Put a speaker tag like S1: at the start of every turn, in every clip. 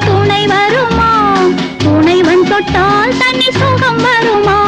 S1: துணை வருமா துணைவன் தொட்டால் தனி சுகம் வருமா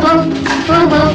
S1: boom, boom.